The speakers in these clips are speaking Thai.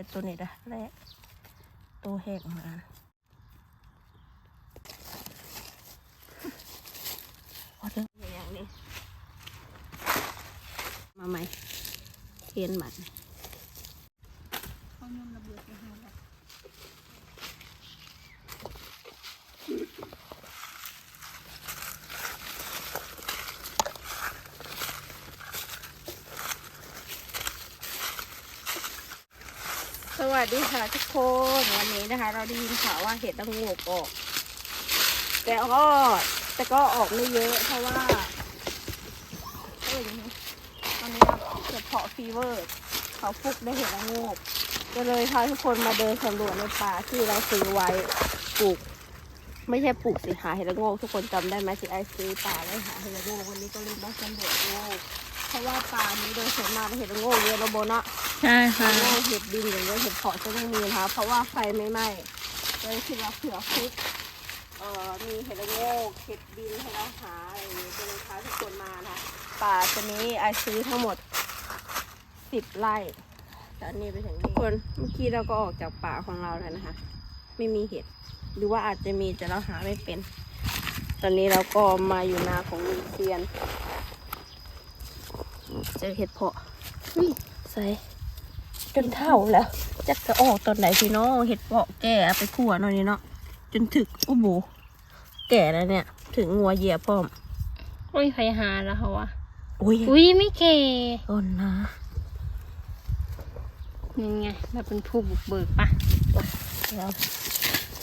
แต่ตัวนี้นะแรกตัวแหกมาพอเถอะอย่างนี้ มาไหมเทียนหมันเขายมระเบิดไปให้แล้ วสวัสดีค่ะทุกคนวันนี้นะคะ เราได้ยินข่าวว่าเห็ดละโงกออก แต่ก็แต่ก็ออกไม่เยอะเพราะว่าเอออย่างนี้ตอนนี้เกิดเพาะฟีเวอร์เขาฟุกได้เห็ดละโงกก็เลยพาทุกคนมาเดินสำรวจในป่าที่เราซื้อไว้ปลูก ไม่ใช่ปลูกสิหาเห็ดละโงกทุกคนจำได้ไหมที่ไอซื้อป่าแล้วหาเห็ดละโงกวันนี้ก็เลยมาสำรวจดู เพราะว่าป่านี้โดยส่วนมากเห็ดละโงกเยอะระโบเนาะใช่ค่ะเรื่องเห็ดดินอย่างเงี้ยเห็ดเพาะจะต้องมีนะคะเพราะว่าไฟไม่ไหม้เลยคิดว่าเผื่อฟุกเอ่อมีเห็ดละโงกเห็ดดินให้เราหาอะไรอย่างเงี้ยก็เลยพาทุกคนมานะคะป่าตัวนี้ไอซื้อทั้งหมดสิบไร่แต่อันนี้ไปถึงนี่คนเมื่อกี้เราก็ออกจากป่าของเราแล้วนะคะ ไม่มีเห็ดหรือว่าอาจจะมีแต่เราหาไม่เป็น ตอนนี้เราก็มาอยู่นาของลุงเซียนเจอเห็ดเพาะอุ้ยใส่จนเท่าแล้วจักจะออกตอนไหนพี่น้องเห็ดเปาะแก่เอาไปขั่วหน่อยนี่เนาะจนถึกโอ้โหแก่แล้วเนี่ย ถึงงัวเหยียบพร้อมโอ้ยใครหาแล้วเขาวะอุ้ยอุ้ยไม่เก๋ต้นนะยังไงเราเป็นผู้บุกเบิกปะแล้ว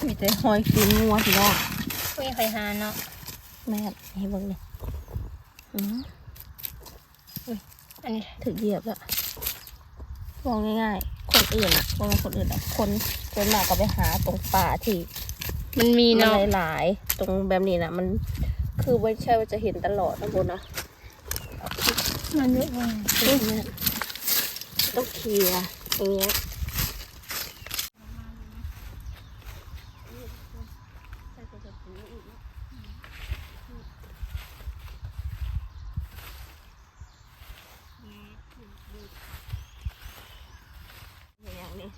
มีแต่หอยกินงัวพี่น้องอุ้ยใครหาเนาะแม่ให้เบิ่งเลยอืม อันนี้ถึกเหยียบแล้วมองง่ายๆ คนอื่นอะมองคนอื่นอะคนคนมากก็ไปหาตรงป่าที่มันมีมันเนาะหลายๆ ตรงแบบนี้นะมันคือไม่ใช่ว่าจะเห็นตลอดนะบนนะมันเยอะมากต้องเคลียร์อย่างเงี้ยอย่างนี้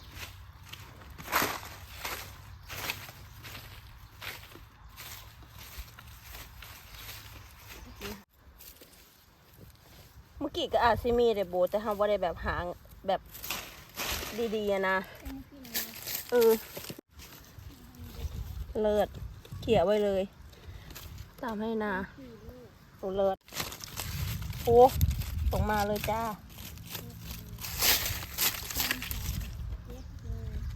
เมื่อ กี้ก็อาจซิมีเดโบแต่ทำว่าได้แบบหางแบบดีๆอะนะเออเลิศเขี่ยไว้เลย ตามให้นาโอ้เลิศโอ้ตรงมาเลยจ้า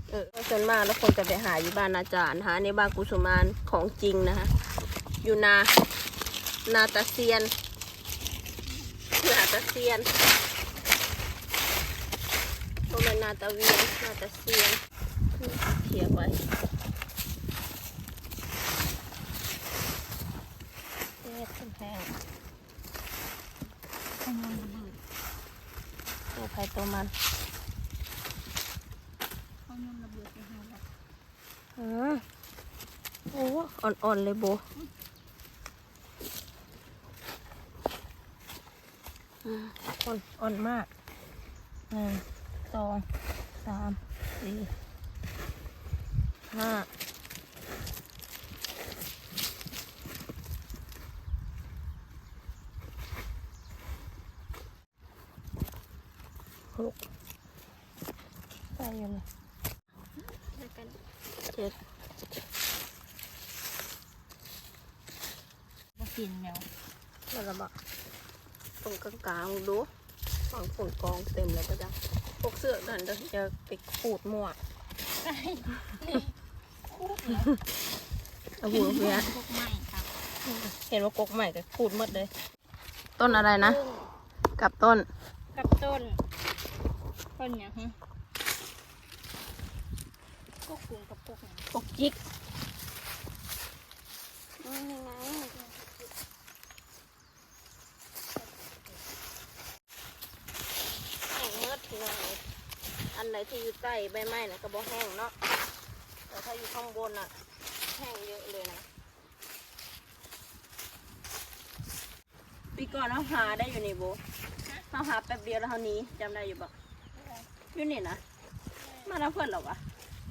เออส่วนมากแล้วคนจะไปหาอยู่บ้านอาจารย์นะคะในบ้านกุสุมานของจริงนะคะ อยู่นา นาตาเซียน ตาเซียนโมเป็นนาตาเวียนนาตาเซียนเขียไว้เล็ดกำแพงตัวใครตัวมันเขายมระเบิดไปให้แล้วอืมโอ้อ่อนๆเลยโบ อืมอ่อนอ่อนมากหนึ่งสองสามสี่ห้าหกไปอยู่เลยแล้วกันเจ็ดก็กินแมวแล้วละบะ ตรงกลางๆดูฝั่งฝนกองเต็มเลยก็จะพวกเสื้อนั่นเดี๋ยวจะไปขูดมั่วเอาหัวเพื่อพวกไม้ครับเห็นว่ากกใหม่ก็ขูดหมดเลย ต้นอะไรนะ กับต้น กับต้น ต้นอย่างฮะพวกกุ้งกับพวกหยังกกจิกนี่ไง แห้งเมื่อทีไรอันไหนที่อยู่ใต้ใบไม้น่ะก็บ่แห้งเนาะแต่ถ้าอยู่ข้างบนอะ แห้งเยอะเลยนะปีก่อนเราหาได้อยู่นี่โบเราหาแป๊บเดียวแล้วเท่านี้จำได้อยู่ปะอยู่นี่นะเมาแล้วเพื่อนเหรอวะ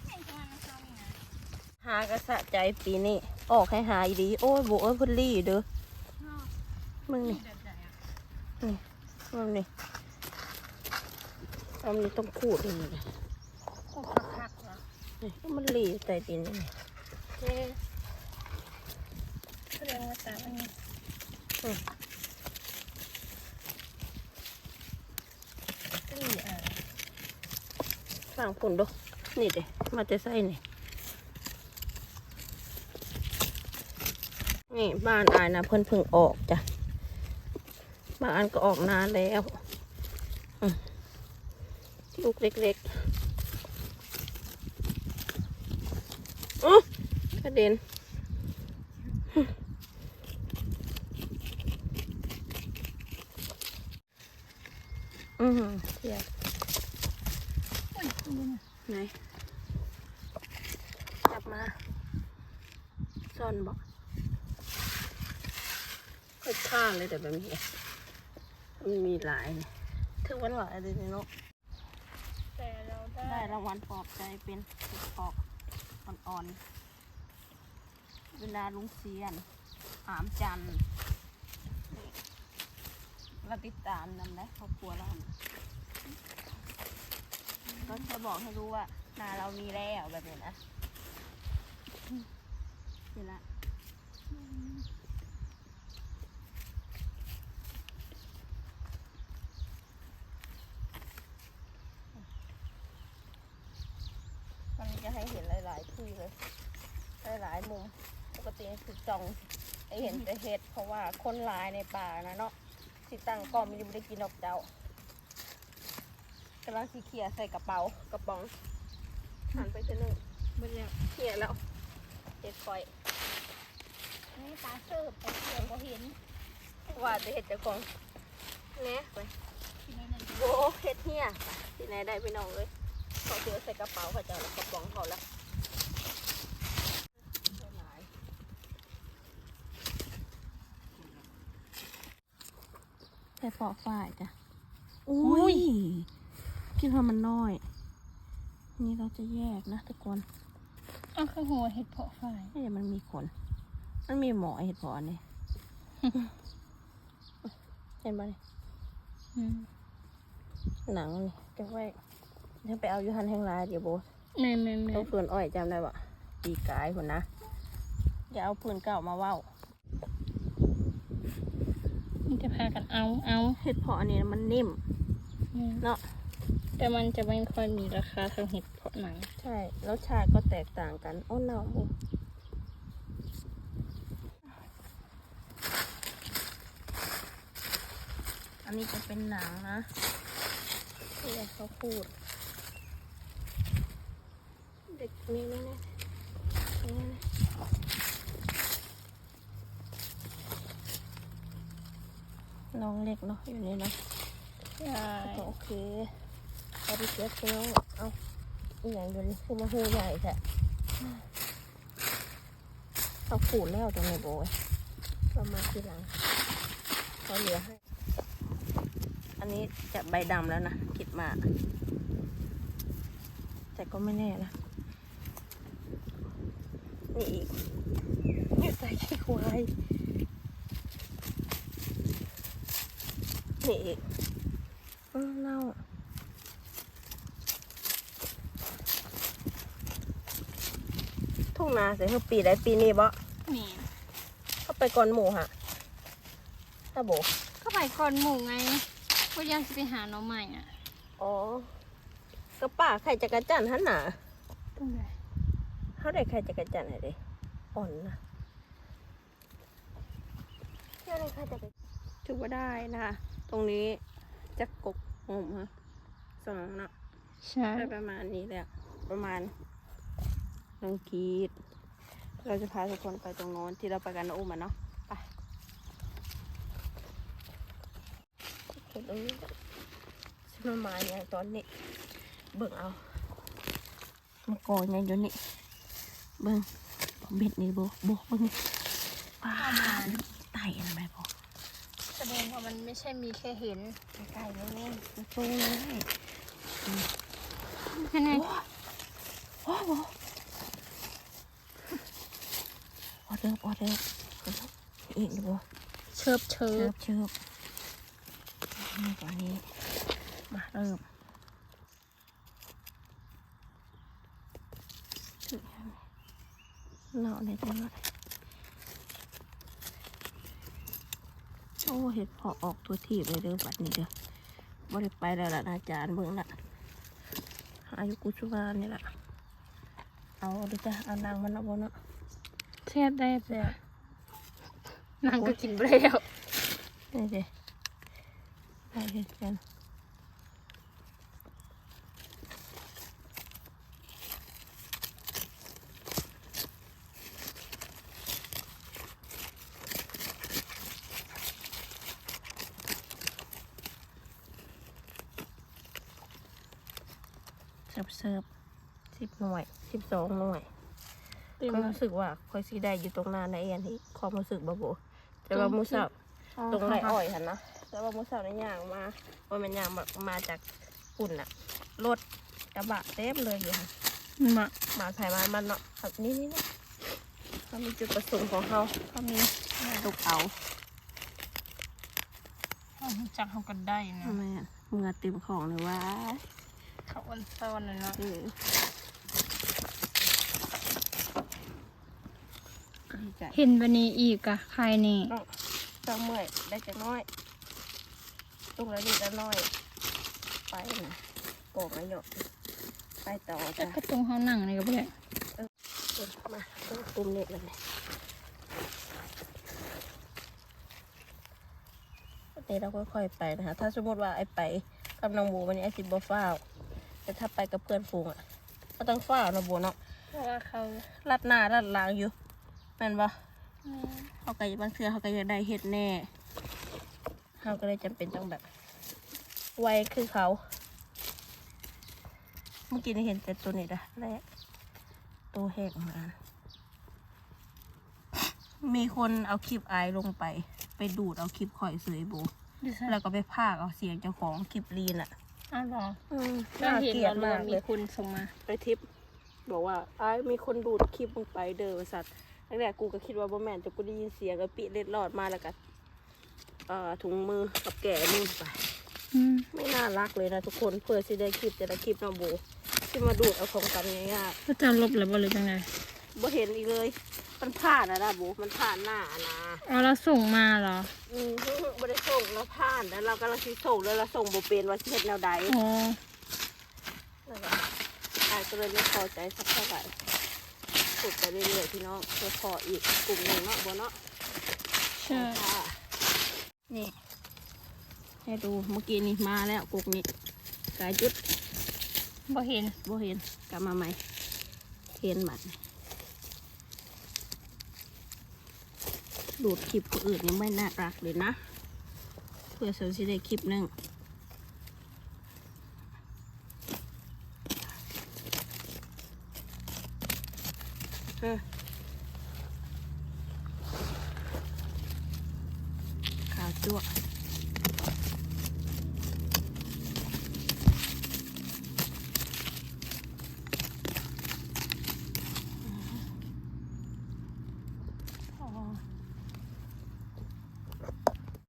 ไม่ใช่ว่านะคะนี่นะหากระสะใจปีนี้ออกให้หาอีดีโอ้ยโบเอ้ยเพุ่นลี่เด้อชอบมึงนี่แบบไหนอะมึงนี่ เอามันต้องขูดนี่นะโอ้คักๆนี่มันหลีใต้ดินนี่เจแสดงว่าตาอันนี้ลี่อะสั่งผลดูนี่เด้มาจะใส่นี่นี่บ้านอายนะเพิ่นเพิ่งออกจ้ะบ้านก็ออกนานแล้วอืม ลูกเล็กๆอุ๊ยกระเด็นอือหือเทียบโอ้ยดูนะไหนจับมาซ่อนบอกค่อยข้างเลยแต่แบบนี้มันมีหลายนี่ถือว่าหลายเลยเนาะแต่เรา ได้รางวัลปลอบใจเป็นเห็ดปอกอ่อนๆ เวลาลุงเซียน หามจันร์เราติดตามนำนะครอบครัวเราก็จะบอกให้รู้ว่านาเรามีแล้วแบบนี้นะนี่ละวันนี้จะให้เห็นหลาย ๆ ที่เลย หลาย ๆ มุม ปกติคือจองให้เห็นแต่เห็ดเพราะว่าคนหลายในป่านะเนาะสิตั้งกล้องไมันยังไม่ได้กินดอกเจ้ากำลังสีเขียใส่กระเป๋ากระป๋องหันไปเทีนึงเบิ่งแล้วเขียแล้วเห็ดคอยนี่ตาเสิร์ฟไปเสิร์ฟก็เห็นว่าจะเห็ดเจ้าของแหน่ไปที่นั่นน่ะโบเห็ดเฮียที่ไหนได้พี่น้องเลยเขาเสือใส่กระเป๋าเขาจะเอากระป๋องเขาละหลายใส่ปอกฝ้ายจ้ะอุ้ยคิดว่ามันน้อย นี่เราจะแยกนะทุกคนอ้าวคือหัวเห็ดเพาะฝ่ายนี่เดี๋ยวมันมีขนมันมีหมอเห็ดพออันนี้เห็นปะนี่อืมหนังนี่เก็บไว้เดี๋ยวไปเอาอยู่หันแห่งลายเดี๋ยวโบแม่แม่แม่ต้องเปืนอ้อยจำได้ปะปีกายคนนะ อย่าเอาปืนเก่ามาเว้า มันจะพากันเอาเอาเห็ดเพออันนี้มันนิ่มอืมเนาะแต่มันจะไม่ค่อยมีราคาเท่าเห็ดเพาะหนัง ใช่แล้วชาติก็แตกต่างกันโอ้เน่าโบอันนี้จะเป็นหนังนะที่เขาพูด เด็กนี่นี่นี่นี่นี่ น้องเล็กเนาะอยู่นี่เนาะใช่โอเคเอาไปเก็บเนาะเอาอีกอย่างเดียวนี้คือมาหูใหญ่แท้เขาขูดแล้วจังเลยโบยเรามาทีหลังเขาเหลือให้ อันนี้จะใบดำแล้วนะคิดมา แต่ก็ไม่แน่นะ นี่อีกนี่ใส่ขี้ควาย นี่อีกเออเน่าทุ่งนาเสียคือปีได้ปีนี้บ่นี่เข้าไปก่อนหมูฮะถ้าโบก็ไปก่อนหมู่ไงก็ยังจะไปหาหน้องใหม่อะอ๋อก็ป่าไข่จักรจันทร์หันหนาตรงไหนเขาได้ไข่จักรจันทร์ไหนดิอ่อนนะเที่ยวได้ไข่จักรถือว่าได้นะคะ ตรงนี้จะกกหอมฮะสองเนาะใช่ได้ประมาณนี้แหละประมาณหนึ่งขีด เราจะพาทุกคนไปตรงโน้นที่เราไปกันนะอุ้มอะเนาะไปเห็นตรงนี้ฉันมาเนี่ยตอนนี้ เบิ่งเอามันกอยังอยู่นี่เบิ่งเบ็ดนี่โบโบเบิ่งนี่ป้าไต่อะไรไปโบแสดงว่ามันไม่ใช่มีแค่เห็นไต่เลยนี่มันตรงเลยแค่ไหนโอ้โหออเดอร์ออเดอร์อีกดูเชิบเชิเชิบบเชิบนี่กว่านี้ มาเริ่มถึงแล้วเนาะในจังหวัด อ้เห็ดเพอออกตัวทีบเลยเด้อบัดนี้เด้อบ่ได้ไปแล้วล่ะนะอาจารย์เบิ่งละอายุกุชุบานนี่ล่ะ เอาดูจ้ะเอานางมันเอาบนเนาะแซ่บได้แซ่บนางก็กินไปแล้วนี่เด้ไปเห็ดกัน เสิร์ฟเสิร์ฟสิบหน่วยสิบสองหน่วยเต็มก็แล้วรู้สึกว่าคอยสีได้อยู่ตรงหน้าในเอ็นที่ความรู้สึกบาโบแต่ว่ามูสาวตรงไรอ้อยหันนะแต่ว่ามูสาวในย่างมาว่ามันย่างแบบมาจากปุ่นอะรถกระบะเต็มเลยอยู่ค่ะมามาถ่ายมามันเนาะแบบนี้นี่นะเขามีจุดประสงค์ของเขาเขามีลูกเอาเอาจักเขาก็ได้นะทำไมอะเมื่อเต็มของเลยว่า เขาอันซ้อนเลยเนาะเออดีใจเห็นวันนี้อีกอะใครนี่ต้องเมื่อยได้จะน้อยตรงแล้วนี่จะน้อย ไปนะโกงไม่หยกไปต่อแต่จ้ะกระตุงเขาหนังนี่ก็ไม่ได้เออมาต้องปุ่มเน็ตเลยนี่เราค่อยๆไปนะคะ ถ้าสมมติว่าไอ้ไปกับน้องบูวันนี้ไอ้สิบฟ้าว แต่ถ้าไปกับเพื่อนฝูงอะก็ต้องฟ้าวนะบูเนาะเพราะว่าเขาลัดหน้าลัดหลังอยู่แม่นปะเขาก็บางเทือเขาก็อยากได้เห็ดแน่เขาก็เลยจำเป็นต้องแบบไวคือเขา เมื่อกี้นี่เห็นแต่ตัวนี้ละแรกตัวแหกมามีคนเอาคลิปไอายลงไป ไปดูดเอาคลิปข่อยเสยโบดิฉันแล้วก็ไปพากเอาเสียงเจ้าของคลิปลีนอะ อ้าวเหรออืมก็น่าเห็นเกลียดว่ามากมีเลยคุณส่งมาไปทิปบอกว่าไอ้ายมีคนดูดคลิปมึงไปเด้อบริษัทแรกๆกูก็คิดว่าบ่แม่นจะกูได้ยินเสียงแล้วปิเล็ดรอดมาแล้วก็เอ่อถุงมือกับแก่มือไป อืมไม่น่ารักเลยนะทุกคนเพื่อสิได้คลิปแต่ละคลิปเนาะโบที่มาดูดเอาของกันง่ายก็จะลบแล้วบ่หรือจังไงๆบ่เห็นอีกเลย มันผ่านแล้วนะโบมันผ่านหน้านะอ๋อเราส่งมาเหรอ อืมบ่ได้ส่งแล้วผ่านแล้วเรากำลังสิส่งแล้วเราส่งบ่เป็นว่าสิเฮ็ดแนวใดอ๋อแล้วก็อายก็เลยไม่พอใจสักเท่าไหร่สุดไปเรื่อยๆพี่น้องเพื่อขออีกกลุ่มหนึ่งเนาะโบเนาะใช่ค่ะนี่ให้ดูเมื่อกี้นี่มาแล้วกุกนี้กายจุดบ่เห็นบ่เห็นกลับมาใหม่เห็นบัด ดูดคลิปคนอื่นยังไม่น่ารักเลยนะ เพื่อเขาจะได้คลิปหนึ่งเออขาวจั่ว